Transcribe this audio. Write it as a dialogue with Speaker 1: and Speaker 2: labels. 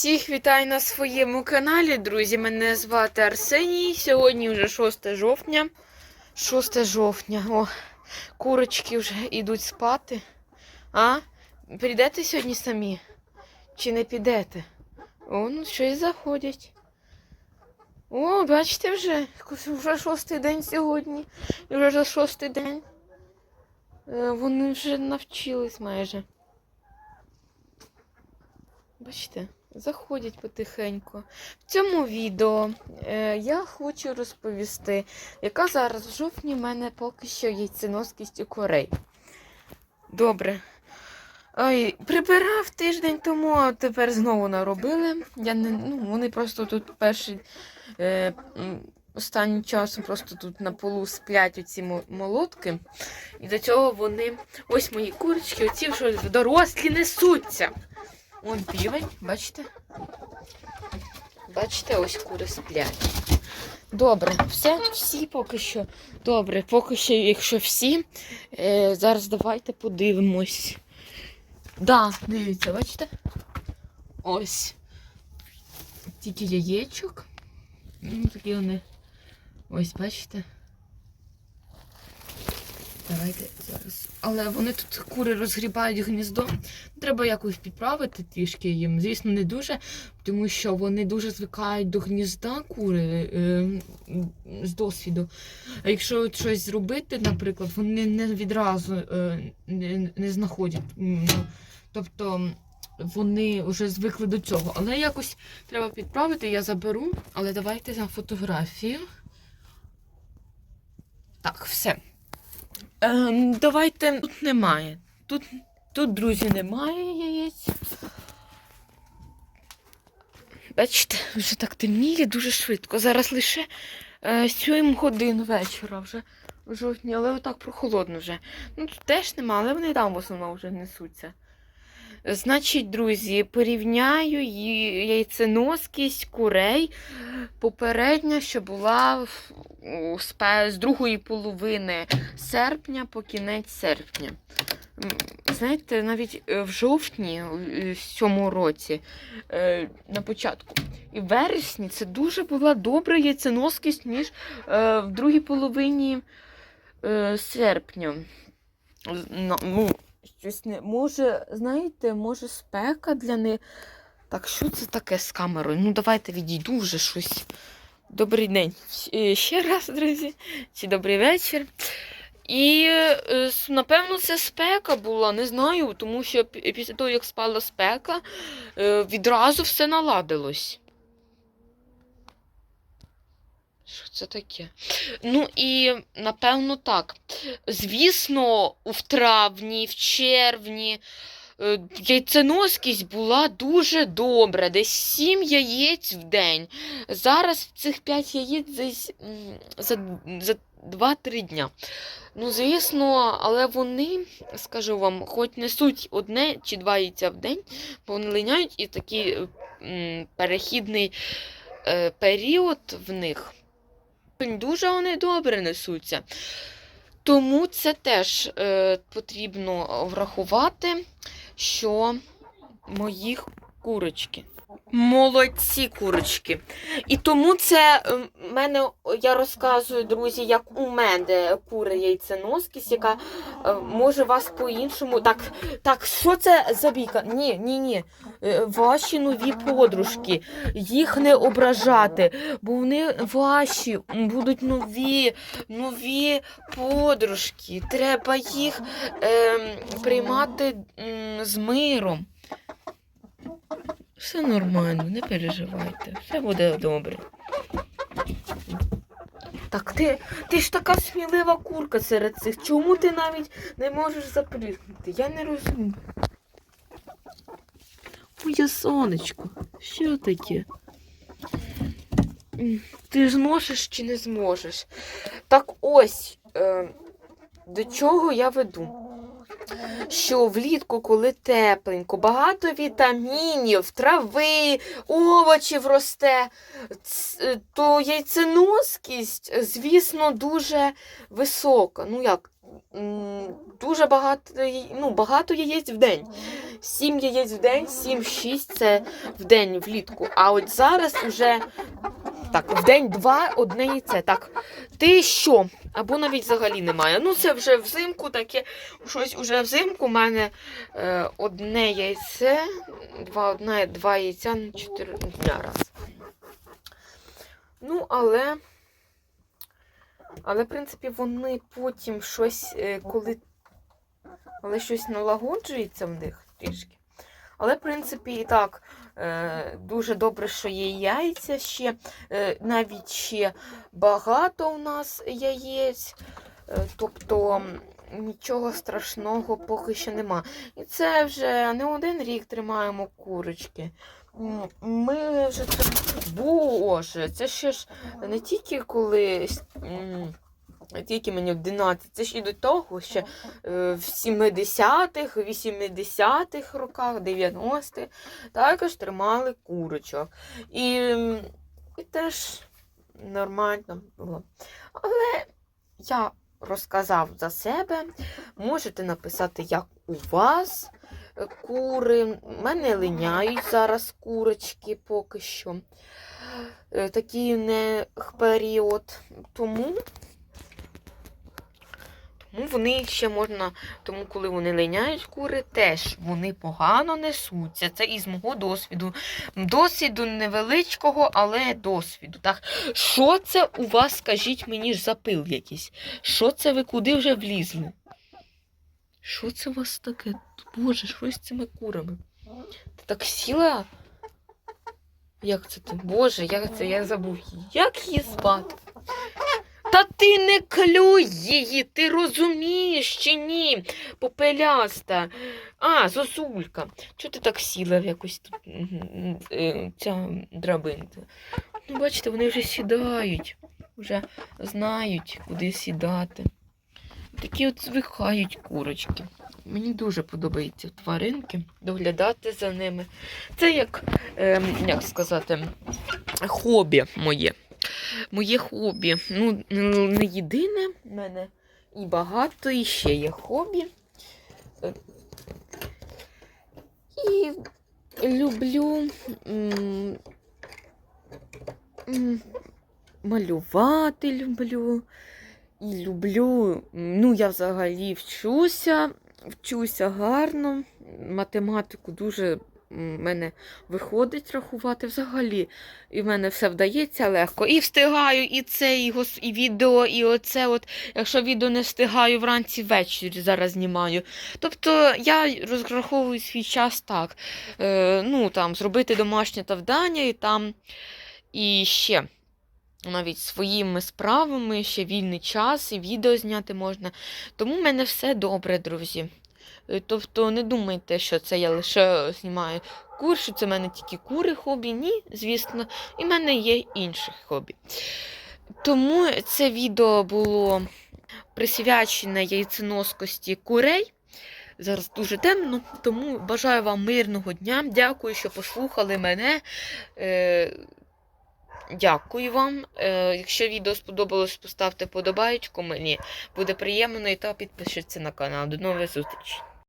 Speaker 1: Всіх вітаю на своєму каналі, друзі. Мене звати Арсеній. Сьогодні вже 6 жовтня. 6 жовтня. О, курочки вже йдуть спати. А? Підете сьогодні самі? Чи не підете? О, ну щось заходять. О, бачите вже, вже шостий день сьогодні. І вже шостий день. Е, Вони вже навчились майже. Бачите, заходять потихеньку. В цьому відео е, я хочу розповісти, яка зараз в жовтні в мене поки що яйценоскість у корей. Добре. Ой, прибирав тиждень тому, а тепер знову наробили. Я не, ну, вони просто тут перший е, останнім часом просто тут на полу сплять оці молотки. І до цього вони. Ось мої курочки, оці що дорослі несуться. Вон півень, бачите? Бачите, ось кури сплять. Добре, все, всі поки що. Добре, поки що, якщо всі, е, зараз давайте подивимось. Да, дивіться, бачите? Ось. Тільки яєчок. Ну, такі вони. Ось, бачите? Давайте зараз. Але вони тут кури розгрібають гніздо. Треба якось підправити трішки їм. Звісно, не дуже, тому що вони дуже звикають до гнізда кури е, з досвіду. А якщо щось зробити, наприклад, вони не відразу е, не, знаходять. Ну, тобто вони вже звикли до цього. Але якось треба підправити, я заберу. Але давайте на фотографію. Так, все. Ем, давайте. Тут немає. Тут, тут, друзі, немає яєць. Бачите, вже так темніє дуже швидко. Зараз лише е, 7 годин вечора вже в жовтні, але отак прохолодно вже. Ну тут теж нема, але вони там в основному вже несуться. Значить, друзі, порівняю яйценоскість курей попередня, що була з другої половини серпня по кінець серпня. Знаєте, навіть е, в жовтні е, в цьому році, е, на початку, і в вересні це дуже була добра яйценоскість, ніж в другій половині серпня. Ну, щось не може, знаєте, може спека для них. Так, що це таке з камерою? Ну, давайте відійду вже щось. Добрий день. Е, Ще раз, друзі. Чи добрий вечір. І, е, напевно, це спека була, не знаю, тому що після того, як спала спека, е, відразу все наладилось. Що це таке? Ну і напевно так. Звісно, в травні, в червні е, яйценоскість була дуже добра, десь 7 яєць в день. Зараз цих 5 яєць десь за, за 2-3 дня. Ну, звісно, але вони, скажу вам, хоч несуть одне чи два яйця в день, бо вони линяють і такий перехідний е, період в них. Дуже вони добре несуться. Тому це теж е, потрібно врахувати, що моїх курочки. Молодці курочки. І тому це е, мене, я розказую, друзі, як у мене кури яйценоскість, яка е, може вас по-іншому. Так, так, що це за бійка? Ні, ні, ні. Е, Ваші нові подружки. Їх не ображати, бо вони ваші будуть нові, нові подружки. Треба їх е, приймати з миром. Все нормально, не переживайте, все буде добре. Так, ти, ти ж така смілива курка серед цих. Чому ти навіть не можеш запригнути? Я не розумію. Моє сонечко, що таке? Ти зможеш чи не зможеш? Так ось, е, до чого я веду? Що влітку, коли тепленько, багато вітамінів, трави, овочів росте, то яйценоскість, звісно, дуже висока. Ну як, дуже багато, ну, багато яєць в день. 7 яєць в день, 7-6 це в день влітку. А от зараз уже так, в день два одне яйце. Так, ти що? Або навіть взагалі немає. Ну, це вже взимку таке. Щось уже взимку у мене е, одне яйце, два, одне, два яйця на 4 дня раз. Ну, але. Але, в принципі, вони потім щось, е, коли. Але щось налагоджується в них трішки. Але, в принципі, і так, е, дуже добре, що є яйця ще. Е, навіть ще багато у нас яєць. Е, тобто нічого страшного поки що нема. І це вже не один рік тримаємо курочки. Ми вже це. Боже, це ще ж не тільки коли. Тільки мені 11, це ж і до того, ще е, в 70-х, 80-х роках, 90-х також тримали курочок. І, і теж нормально було. Але я розказав за себе. Можете написати, як у вас е, кури. У мене линяють зараз курочки поки що. Е, Такий не період. Тому. Тому вони ще можна, тому коли вони линяють кури, теж вони погано несуться. Це із мого досвіду. Досвіду невеличкого, але досвіду. Так, що це у вас, скажіть мені ж запил якийсь? Що це ви куди вже влізли? Що це у вас таке? Боже, що з цими курами? Ти так сіла? Як це ти? Боже, як це я забув. Як її звати? Ти не клюй її, ти розумієш чи ні? Попеляста. А, зозулька. Чого ти так сіла в якось тут е, ця драбинка? Ну, бачите, вони вже сідають, вже знають, куди сідати. Такі от звикають курочки. Мені дуже подобаються тваринки, доглядати за ними. Це як, ем, як сказати, хобі моє. Моє хобі. Ну, не єдине в мене і багато і ще є хобі. І люблю м, малювати люблю. І люблю, ну, я взагалі вчуся, вчуся гарно. Математику дуже мене виходить рахувати взагалі. І в мене все вдається легко. І встигаю і це, і, гос... і відео, і оце. От, якщо відео не встигаю вранці ввечері зараз знімаю. Тобто я розраховую свій час так. Е, ну, там, зробити домашнє завдання і там і ще. Навіть своїми справами, ще вільний час, і відео зняти можна. Тому в мене все добре, друзі. Е, Тобто не думайте, що це я лише знімаю кур, що це в мене тільки кури хобі. Ні, звісно, і в мене є інші хобі. Тому це відео було присвячене яйценоскості курей. Зараз дуже темно, тому бажаю вам мирного дня. Дякую, що послухали мене. Дякую вам. Е, якщо відео сподобалось, поставте подобаєчку мені. Буде приємно і та підпишіться на канал. До нових зустрічей.